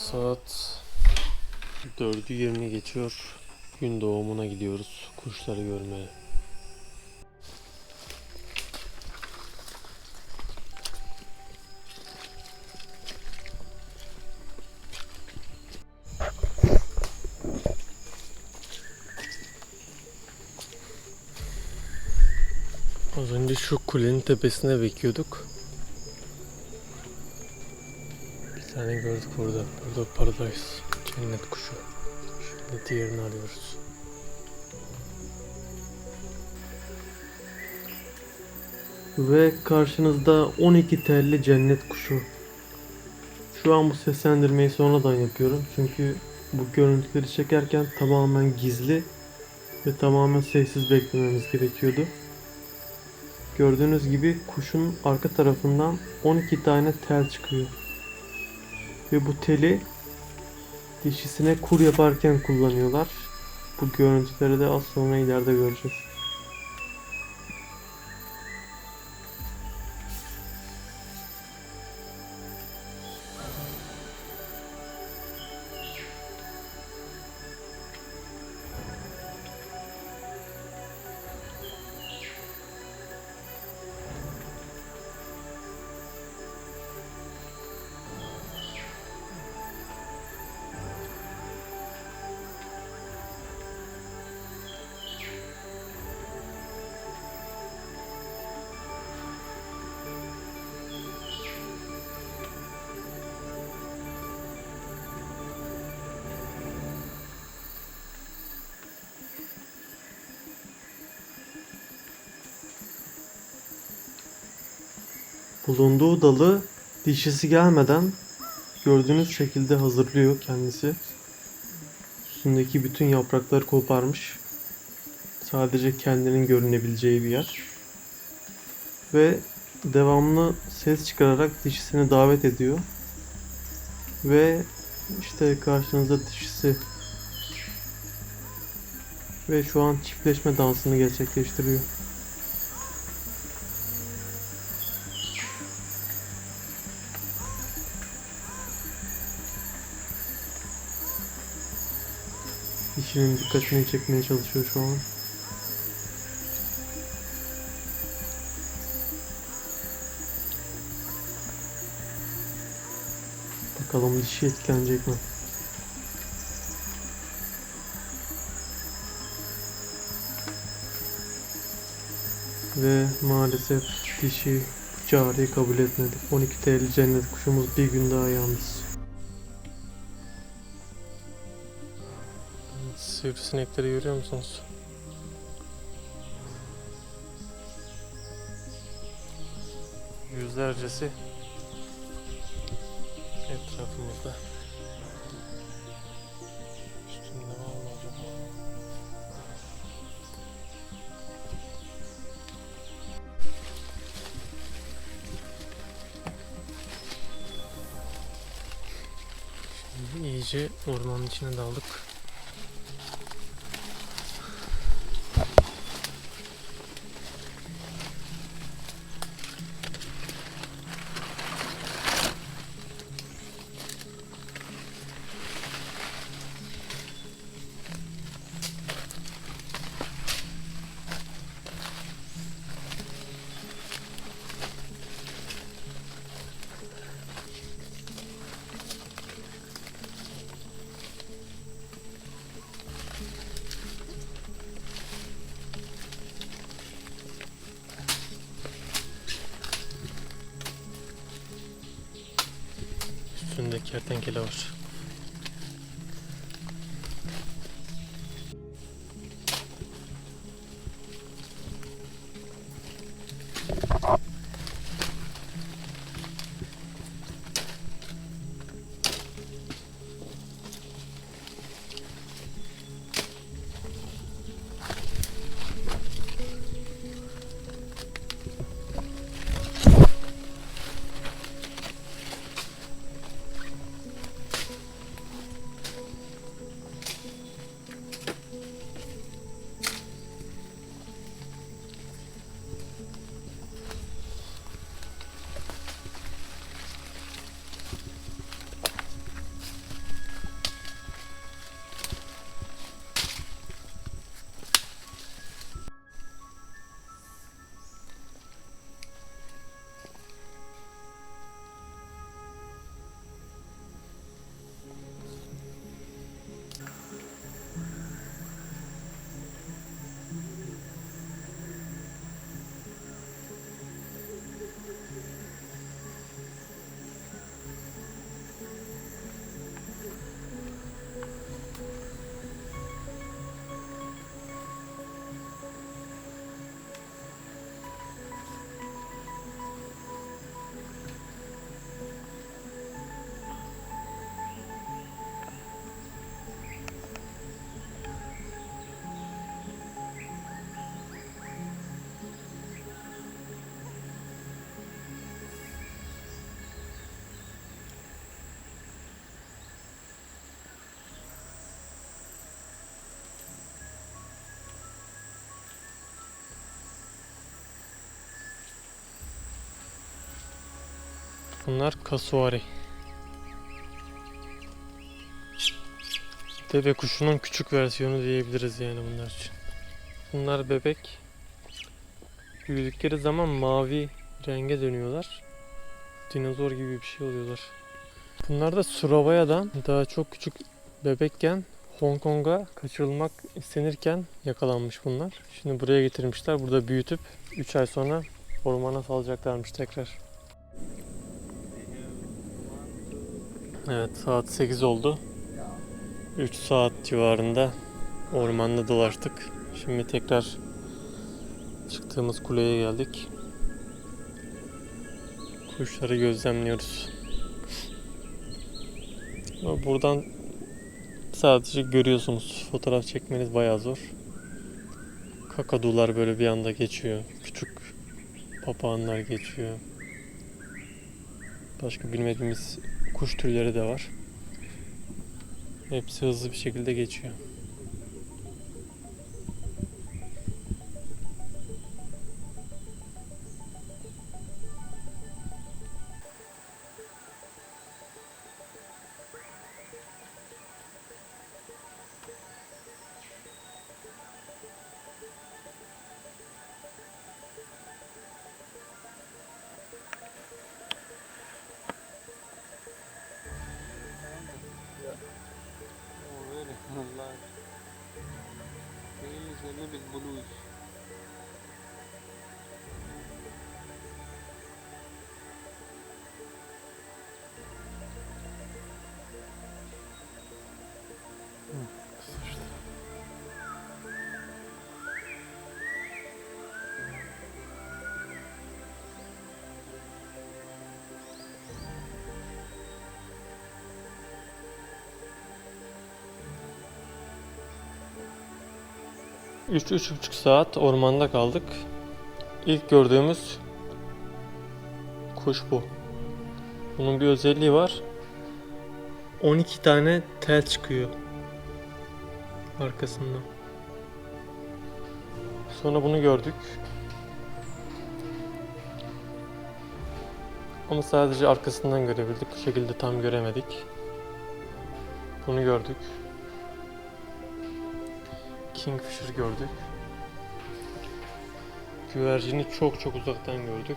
Saat 4'ü 20 geçiyor. Gün doğumuna gidiyoruz kuşları görmeye. Az önce şu kulenin tepesine bekliyorduk. Tane gördük burada. Burada paradise. Cennet kuşu. Şimdi diğerini arıyoruz. Ve karşınızda 12 telli cennet kuşu. Şu an bu seslendirmeyi sonradan yapıyorum. Çünkü bu görüntüleri çekerken tamamen gizli ve tamamen sessiz beklememiz gerekiyordu. Gördüğünüz gibi kuşun arka tarafından 12 tane tel çıkıyor. Ve bu teli dişisine kur yaparken kullanıyorlar. Bu görüntüleri de az sonra ileride göreceğiz. Bulunduğu dalı dişisi gelmeden gördüğünüz şekilde hazırlıyor kendisi. Üstündeki bütün yaprakları koparmış. Sadece kendinin görünebileceği bir yer. Ve devamlı ses çıkararak dişisini davet ediyor. Ve işte karşınızda dişisi. Ve şu an çiftleşme dansını gerçekleştiriyor. Dişinin dikkatini çekmeye çalışıyor şu an. Bakalım dişi etkilenecek mi? Ve maalesef dişi çağrıyı kabul etmedi. 12 TL cennet kuşumuz bir gün daha yalnız. Sivrisinekleri görüyor musunuz? Yüzlercesi etrafımızda. Üstünde iyice ormanın içine daldık. Üstünde kertenkele var. Bunlar kasuari. Deve kuşunun küçük versiyonu diyebiliriz yani bunlar için. Bunlar bebek. Büyüdükleri zaman mavi renge dönüyorlar. Dinozor gibi bir şey oluyorlar. Bunlar da Surabaya'dan daha çok küçük bebekken Hong Kong'a kaçırılmak istenirken yakalanmış bunlar. Şimdi buraya getirmişler. Burada büyütüp 3 ay sonra ormana salacaklarmış tekrar. Evet saat 8 oldu. 3 saat civarında ormanda dolaştık. Şimdi tekrar çıktığımız kuleye geldik. Kuşları gözlemliyoruz. Buradan sadece görüyorsunuz. Fotoğraf çekmeniz bayağı zor. Kakadular böyle bir anda geçiyor. Küçük papağanlar geçiyor. Başka bilmediğimiz kuş türleri de var. Hepsi hızlı bir şekilde geçiyor. 3-3,5 saat ormanda kaldık. İlk gördüğümüz kuş bu. Bunun bir özelliği var. 12 tane tel çıkıyor arkasından. Sonra bunu gördük. Ama sadece arkasından görebildik. Bu şekilde tam göremedik. Bunu gördük. Kingfisher gördük. Güvercini çok çok uzaktan gördük.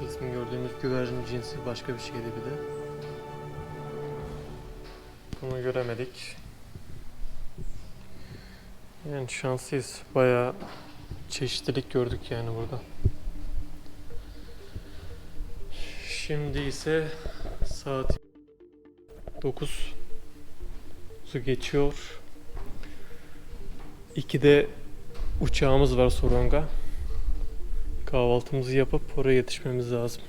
Bizim gördüğümüz güvercin cinsi başka bir şeydi bir de. Bunu göremedik. Yani şanslıyız. Bayağı çeşitlilik gördük yani burada. Şimdi ise saat 9 su geçiyor. İki de uçağımız var Soronga. Kahvaltımızı yapıp oraya yetişmemiz lazım.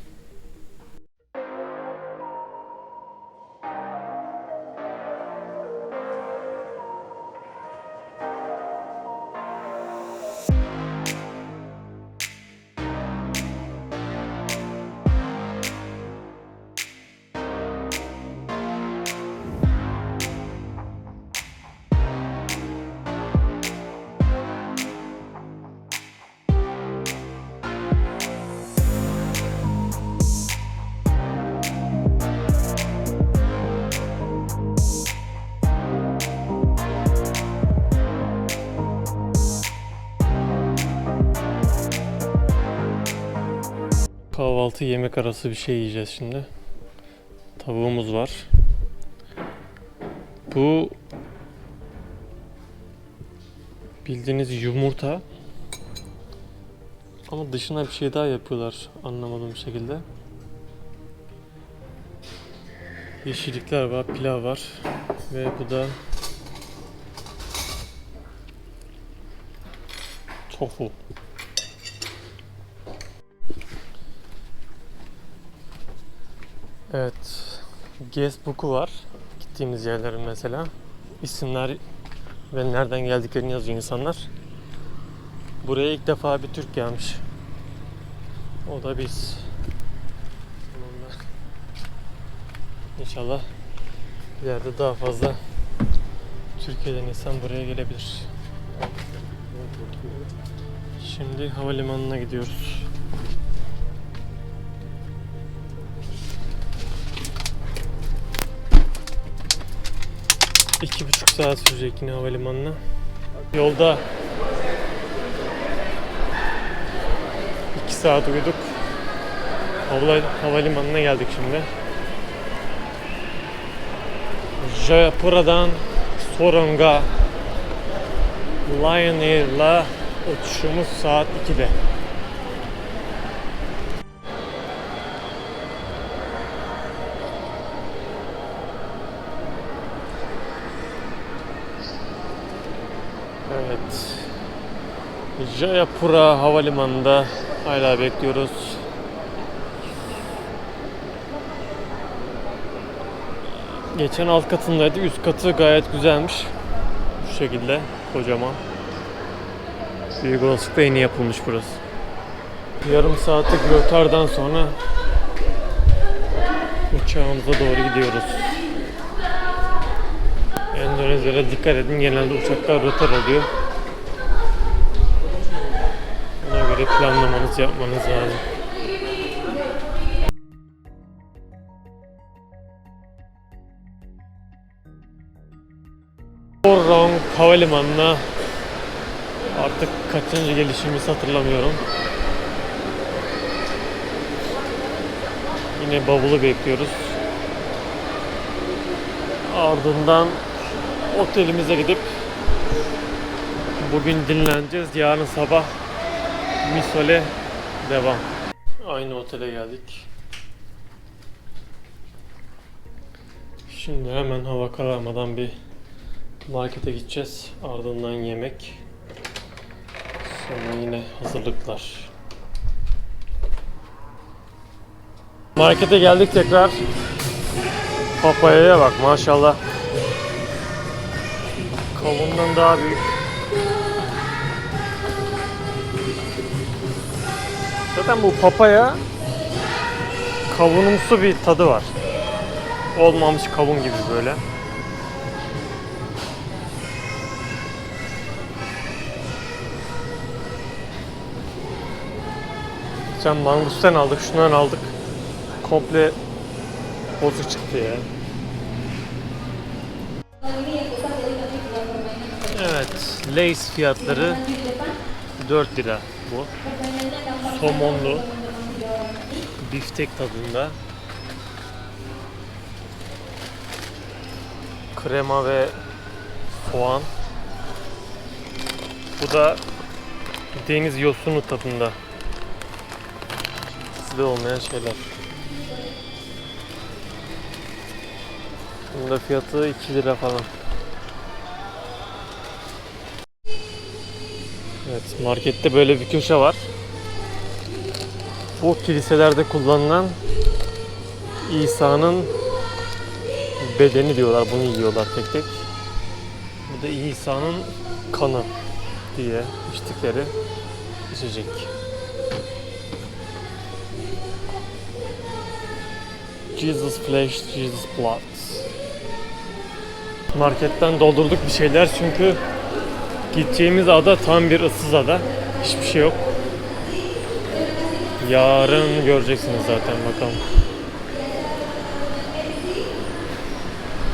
Kahvaltı yemek arası bir şey yiyeceğiz şimdi. Tavuğumuz var. Bu bildiğiniz yumurta ama dışına bir şey daha yapıyorlar anlamadığım şekilde. Yeşillikler var, pilav var ve bu da tofu. Evet. Guestbook'u var. Gittiğimiz yerlerin mesela. İsimler ve nereden geldiklerini yazıyor insanlar. Buraya ilk defa bir Türk gelmiş. O da biz. İnşallah ileride daha fazla Türkiye'den insan buraya gelebilir. Şimdi havalimanına gidiyoruz. İki buçuk saat sürecek yine havalimanına. Yolda 2 saat uyuduk. Hava, havalimanına geldik şimdi. Jayapura'dan Sorong'a Lion Air'la uçuşumuz saat 2'de. Evet. Jayapura Havalimanı'nda hala bekliyoruz. Geçen alt katındaydı. Üst katı gayet güzelmiş. Şu şekilde kocaman. Büyük olasılıkla yeni yapılmış burası. Yarım saatlik rötardan sonra uçağımıza doğru gidiyoruz. Endonezya'da dikkat edin genelde uçaklar rötar oluyor. Ona göre planlamanızı yapmanız lazım. Sorong Havalimanı'na artık kaçıncı gelişimizi hatırlamıyorum. Yine bavulu bekliyoruz. Ardından otelimize gidip bugün dinleneceğiz. Yarın sabah Misole devam. Aynı otele geldik. Şimdi hemen hava kararmadan bir markete gideceğiz. Ardından yemek. Sonra yine hazırlıklar. Markete geldik tekrar. Papayaya bak maşallah. Kavundan daha büyük. Zaten bu papaya kavunumsu bir tadı var. Olmamış kavun gibi böyle. Sen mangustan aldık, şundan aldık. Komple bozuk çıktı ya. Lays fiyatları 4 lira bu. Somonlu, biftek tadında. Krema ve soğan. Bu da deniz yosunu tadında. Sizde olmayan şeyler. Bunun da fiyatı 2 lira falan. Evet, markette böyle bir köşe var. Bu kiliselerde kullanılan İsa'nın bedeni diyorlar. Bunu yiyorlar tek tek. Bu da İsa'nın kanı diye içtikleri içecek. Jesus flesh, Jesus blood. Marketten doldurduk bir şeyler çünkü gideceğimiz ada tam bir ıssız ada. Hiçbir şey yok. Yarın göreceksiniz zaten bakalım.